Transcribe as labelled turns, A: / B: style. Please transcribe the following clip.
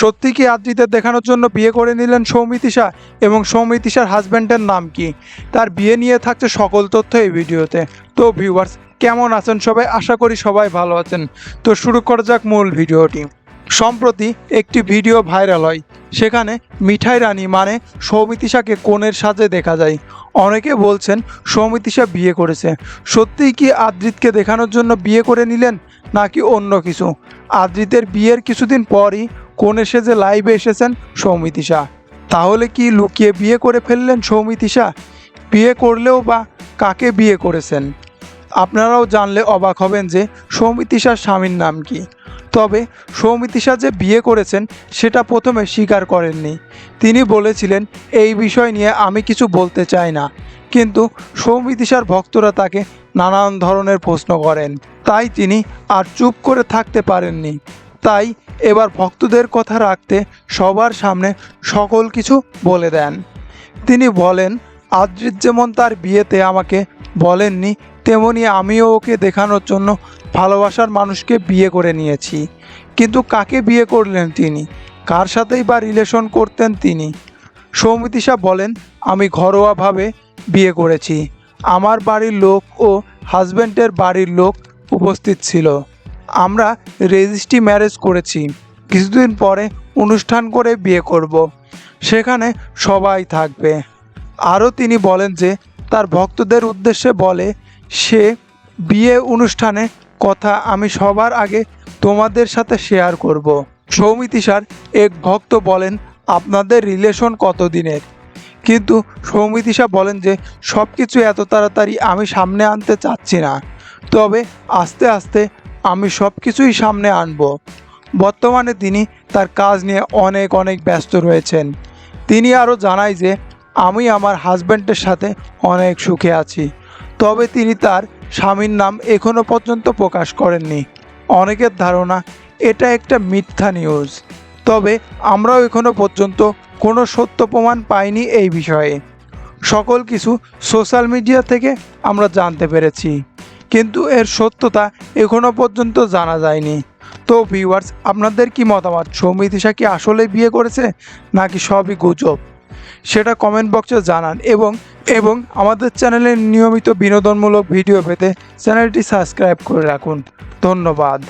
A: সত্যি কি আদ্রিতে দেখানোর জন্য বিয়ে করে নিলেন সৌমিতিশা এবং সৌমিতিশার হাজব্যান্ডের নাম কি? তার বিয়ে নিয়ে থাকছে সকল তথ্য এই ভিডিওতে। তো ভিউয়ার্স কেমন আছেন সবাই? আশা করি সবাই ভালো আছেন। তো শুরু করা যাক মূল ভিডিওটি। সম্প্রতি একটি ভিডিও ভাইরাল হয়। সেখানে মিঠাই রানী মানে সৌমিতিশাকে কোণের সাজে দেখা যায়। অনেকে বলছেন সৌমিতিশা বিয়ে করেছে। সত্যিই কি আদ্রিতকে দেখানোর জন্য বিয়ে করে নিলেন নাকি অন্য কিছু? আদ্রিতের বিয়ের কিছুদিন পরই কোণে সেজে লাইভে এসেছেন সৌমিতিশা তাহলে কি লুকিয়ে বিয়ে করে ফেললেন সৌমিতিশা বিয়ে করলেও বা কাকে বিয়ে করেছেন? আপনারাও জানলে অবাক হবেন যে সৌমিতিশার স্বামীর নাম কি। তবে সৌমিতিশা যে বিয়ে করেছেন সেটা প্রথমে স্বীকার করেননি। তিনি বলেছিলেন, এই বিষয় নিয়ে আমি কিছু বলতে চাই না। কিন্তু সৌমিতিশার ভক্তরা তাকে নানান ধরনের প্রশ্ন করেন। তাই তিনি আর চুপ করে থাকতে পারেননি। তাই এবার ভক্তদের কথা রাখতে সবার সামনে সকল কিছু বলে দেন। তিনি বলেন, আদ্রিত যেমন তার বিয়েতে আমাকে বলেননি, তেমনি আমিও ওকে দেখানোর জন্য ভালোবাসার মানুষকে বিয়ে করে নিয়েছি। কিন্তু কাকে বিয়ে করলেন তিনি? কার সাথেই বা রিলেশন করতেন তিনি? সৌমিতিশা বলেন, আমি ঘরোয়াভাবে বিয়ে করেছি। আমার বাড়ির লোক ও হাজব্যান্ডের বাড়ির লোক উপস্থিত ছিল। আমরা রেজিস্ট্রি ম্যারেজ করেছি কিছুদিন পরে অনুষ্ঠান করে বিয়ে করব। সেখানে সবাই থাকবে আরও তিনি বলেন যে, তার ভক্তদের উদ্দেশ্যে বলে, সে বিয়ে অনুষ্ঠানে কথা আমি সবার আগে তোমাদের সাথে শেয়ার করব। সৌমিতিশার এক ভক্ত বলেন, আপনাদের রিলেশন কতদিনের কিন্তু সৌমিতিশা বলেন যে সব কিছু এত তাড়াতাড়ি আমি সামনে আনতে চাচ্ছি না তবে আস্তে আস্তে আমি সব কিছুই সামনে আনব। বর্তমানে তিনি তার কাজ নিয়ে অনেক অনেক ব্যস্ত রয়েছেন। তিনি আরও জানায় যে, আমি আমার হাজব্যান্ডের সাথে অনেক সুখে আছি। তবে তিনি তার স্বামীর নাম এখনও পর্যন্ত প্রকাশ করেননি। অনেকের ধারণা, এটা একটা মিথ্যা নিউজ তবে আমরাও এখনও পর্যন্ত কোনো সত্য প্রমাণ পাইনি এই বিষয়ে। সকল কিছু সোশ্যাল মিডিয়া থেকে আমরা জানতে পেরেছি। কিন্তু এর সত্যতা এখনও পর্যন্ত জানা যায়নি। তো ভিউয়ার্স আপনাদের কি মতামত? সৌমিতিশা কি আসলে বিয়ে করেছে, নাকি সবই গুজব? সেটা কমেন্ট বক্সে জানান এবং এবং আমাদের চ্যানেলে নিয়মিত বিনোদনমূলক ভিডিও পেতে চ্যানেলটি সাবস্ক্রাইব করে রাখুন। ধন্যবাদ।